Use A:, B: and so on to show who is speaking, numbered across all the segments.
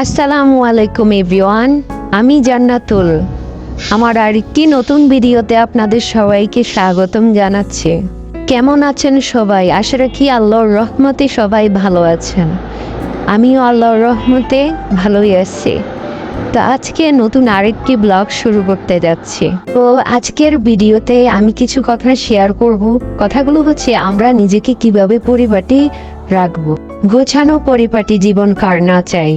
A: আসসালামু আলাইকুম এভরিওয়ান, আমি জান্নাতুল। আমার আরেকটি নতুন ভিডিওতে আপনাদের সবাইকে স্বাগতম জানাচ্ছি। কেমন আছেন সবাই? আশা রাখি আল্লাহর রহমতে সবাই ভালো আছেন। আমিও আল্লাহর রহমতে ভালোই আছি। তো আজকে নতুন আরেকটি ব্লগ শুরু করতে যাচ্ছি। তো আজকের ভিডিওতে আমি কিছু কথা শেয়ার করব। কথাগুলো হচ্ছে, আমরা নিজেকে কীভাবে পরিপাটি রাখব? গোছানো পরিপাটি জীবন কার না চাই?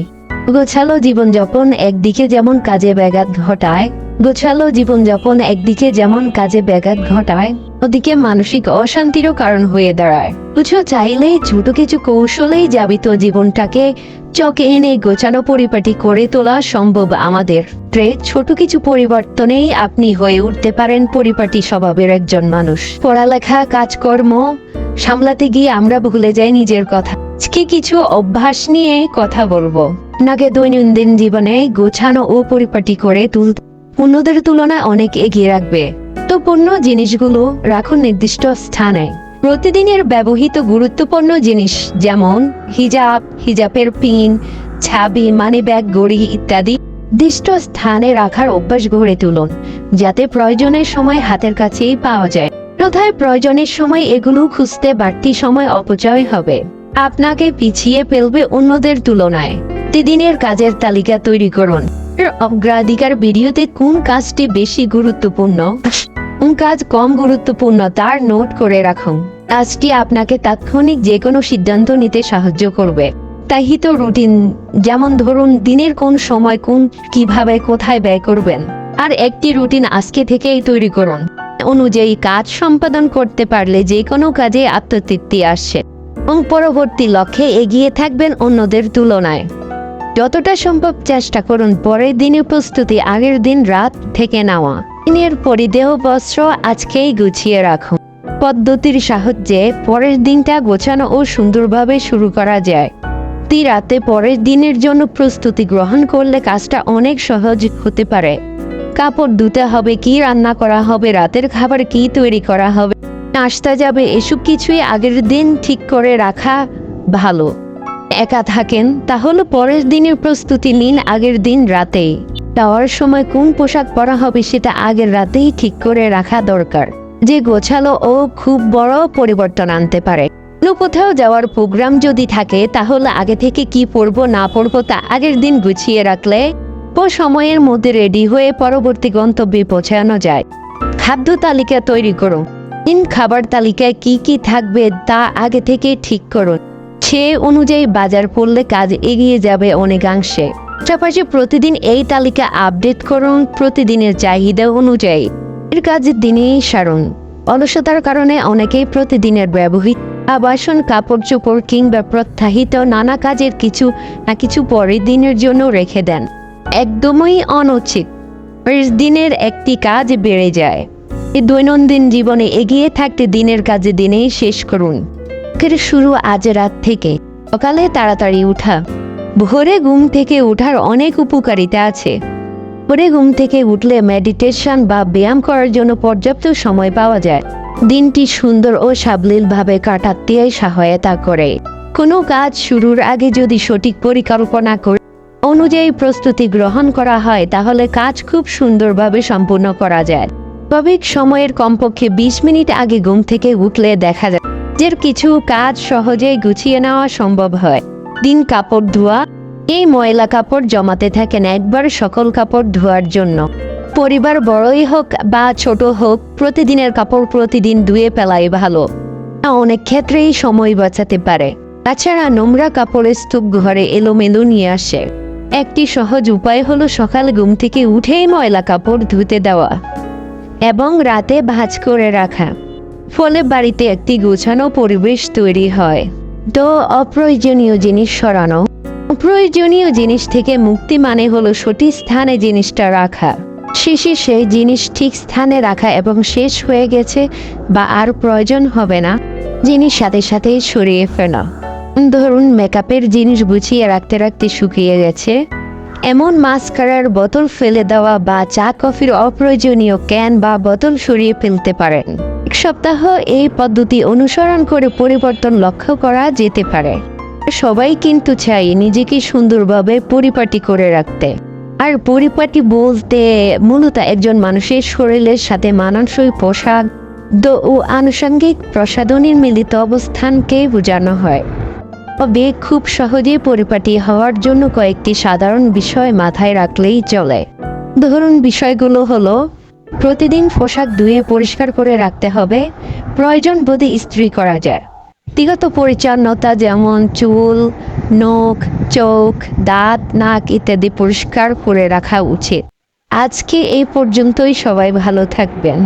A: গোছালো জীবনযাপন একদিকে যেমন কাজে ব্যাঘাত ঘটায়, গোছালো জীবনযাপন একদিকে যেমন কাজে ব্যাঘাত ঘটায় ওদিকে মানসিক অশান্তিরও কারণ হয়ে দাঁড়ায়। কিছু চাইলে ছোট কিছু কৌশলেই যাবিত জীবনটাকে চকে এনে গোছানো পরিপাটি করে তোলা সম্ভব আমাদের। ট্রে ছোট কিছু পরিবর্তনেই আপনি হয়ে উঠতে পারেন পরিপাটি স্বভাবের একজন মানুষ। পড়ালেখা, কাজকর্ম সামলাতে গিয়ে আমরা ভুলে যাই নিজের কথা। আজকে কিছু অভ্যাস নিয়ে কথা বলব। নাকে দৈনন্দিন জীবনে গোছানো ও পরিপাটি করে তুলতে অন্যদের তুলনায় অনেক এগিয়ে রাখবে। তো পণ্য জিনিসগুলো রাখুন নির্দিষ্ট স্থানে। প্রতিদিনের ব্যবহৃত গুরুত্বপূর্ণ জিনিস যেমন হিজাব, হিজাবের পিন, ছাবি, মানি ব্যাগ গড়ি ইত্যাদি নির্দিষ্ট স্থানে রাখার অভ্যাস গড়ে তুলুন, যাতে প্রয়োজনের সময় হাতের কাছেই পাওয়া যায়। কোথায় প্রয়োজনের সময় এগুলো খুঁজতে বাড়তি সময় অপচয় হবে। আপনাকে পিছিয়ে ফেলবে অন্যদের তুলনায়। প্রতিদিনের কাজের তালিকা তৈরি করুন। অগ্রাধিকার ভিডিওতে কোন কাজটি বেশি গুরুত্বপূর্ণ? কোন কাজ কম গুরুত্বপূর্ণ তার নোট করে রাখুন। কাজটি আপনাকে তাৎক্ষণিক যে কোনো সিদ্ধান্ত নিতে সাহায্য করবে। তাহিত রুটিন, যেমন ধরুন দিনের কোন সময় কোন, কীভাবে, কোথায় ব্যয় করবেন। আর একটি রুটিন আজকে থেকেই তৈরি করুন। অনুযায়ী কাজ সম্পাদন করতে পারলে যে কোনো কাজে আত্মতৃপ্তি আসছে এবং পরবর্তী লক্ষ্যে এগিয়ে থাকবেন অন্যদের তুলনায়। যতটা সম্ভব চেষ্টা করুন পরের দিনের প্রস্তুতি আগের দিন রাত থেকে নেওয়া। দিনের পরিদেহ বস্ত্র আজকেই গুছিয়ে রাখুন। পদ্ধতির সাহায্যে পরের দিনটা গোছানো ও সুন্দরভাবে শুরু করা যায়। প্রতি রাতে পরের দিনের জন্য প্রস্তুতি গ্রহণ করলে কাজটা অনেক সহজ হতে পারে। কাপড় ধুতে হবে, কি রান্না করা হবে, রাতের খাবার কি তৈরি করা হবে নাস্তা যাবে, এসব কিছুই আগের দিন ঠিক করে রাখা ভালো। একা থাকেন, তাহলে পরের দিনের প্রস্তুতি নিন আগের দিন রাতেই যাওয়ার সময় কোন পোশাক পরা হবে সেটা আগের রাতেই ঠিক করে রাখা দরকার। যে গোছালো ও খুব বড় পরিবর্তন আনতে পারে। কোনো কোথাও যাওয়ার প্রোগ্রাম যদি থাকে, তাহলে আগে থেকে কি পরবো, না পরবো তা আগের দিন গুছিয়ে রাখলে ও সময়ের মধ্যে রেডি হয়ে পরবর্তী গন্তব্যে পৌঁছানো যায়। খাদ্য তালিকা তৈরি করুন। দিন খাবার তালিকায় কি কি থাকবে তা আগে থেকে ঠিক করুন। সে অনুযায়ী বাজার পড়লে কাজ এগিয়ে যাবে অনেকাংশে। পাশাপাশি প্রতিদিন এই তালিকা আপডেট করুন প্রতিদিনের চাহিদা অনুযায়ী। এর কাজ দিনেই সারুন। অলসতার কারণে অনেকেই প্রতিদিনের ব্যবহৃত আবাসন, কাপড় চোপড় কিংবা প্রত্যাহিত নানা কাজের কিছু না কিছু পরের দিনের জন্য রেখে দেন। একদমই অনুচিত দিনের একটি কাজ বেড়ে যায়। এই দৈনন্দিন জীবনে এগিয়ে থাকতে দিনের কাজে দিনেই শেষ করুন। শুরু আজ রাত থেকে। সকালে তাড়াতাড়ি উঠা। ভোরে ঘুম থেকে উঠার অনেক উপকারিতা আছে। ভোরে ঘুম থেকে উঠলে মেডিটেশন বা ব্যায়াম করার জন্য পর্যাপ্ত সময় পাওয়া যায়। দিনটি সুন্দর ও সাবলীলভাবে কাটাতে সহায়তা করে। কোনো কাজ শুরুর আগে যদি সঠিক পরিকল্পনা করে অনুযায়ী প্রস্তুতি গ্রহণ করা হয়, তাহলে কাজ খুব সুন্দরভাবে সম্পূর্ণ করা যায়। স্বাভাবিক সময়ের কমপক্ষে বিশ মিনিট আগে ঘুম থেকে উঠলে দেখা যায় যে কিছু কাজ সহজেই গুছিয়ে নেওয়া সম্ভব হয়। দিন কাপড় ধোয়া, এই ময়লা কাপড় জমাতে থাকেন একবার সকল কাপড় ধোয়ার জন্য। পরিবার বড়ই হোক বা ছোট হোক, প্রতিদিনের কাপড় প্রতিদিন ধুয়ে ফেলাই ভালো। অনেক ক্ষেত্রেই সময় বাঁচাতে পারে। তাছাড়া নোংরা কাপড়ের স্তূপ ঘরে এলোমেলো নিয়ে আসে। একটি সহজ উপায় হলো সকাল ঘুম থেকে উঠেই ময়লা কাপড় ধুতে দেওয়া। এবং রাতে ভাঁজ করে রাখা। ফলে বাড়িতে একটি গোছানো পরিবেশ তৈরি হয়। তো অপ্রয়োজনীয় জিনিস সরানো। অপ্রয়োজনীয় জিনিস থেকে মুক্তি মানে হলো সঠিক স্থানে জিনিসটা রাখা। শেষে সেই জিনিস ঠিক স্থানে রাখা এবং শেষ হয়ে গেছে বা আর প্রয়োজন হবে না, জিনিস সাথে সাথে সরিয়ে ফেলা। ধরুন মেকআপের জিনিস গুছিয়ে রাখতে রাখতে শুকিয়ে গেছে। এমন মাস্কারার বোতল ফেলে দেওয়া বা চা কফির অপ্রয়োজনীয় ক্যান বা বোতল সরিয়ে ফেলতে পারেন। এক সপ্তাহ এই পদ্ধতি অনুসরণ করে পরিবর্তন লক্ষ্য করা যেতে পারে। সবাই কিন্তু চাই নিজেকে সুন্দরভাবে পরিপাটি করে রাখতে। আর পরিপাটি বলতে মূলত একজন মানুষের শরীরের সাথে মানানসই পোশাক ও আনুষঙ্গিক প্রসাধনীর মিলিত অবস্থানকে বোঝানো হয়। তবে খুব সহজেই পরিপাটি হওয়ার জন্য কয়েকটি সাধারণ বিষয় মাথায় রাখলেই চলে। ধরুন বিষয়গুলো হলো, প্রতিদিন পোশাক ধুয়ে পরিষ্কার করে রাখতে হবে, প্রয়োজন বোধে ইস্ত্রি করা যায়। ব্যক্তিগত পরিচ্ছন্নতা যেমন চুল, নখ, চোখ, দাঁত, নাক ইত্যাদি পরিষ্কার করে রাখা উচিত। আজকে এই পর্যন্তই, সবাই ভালো থাকবেন।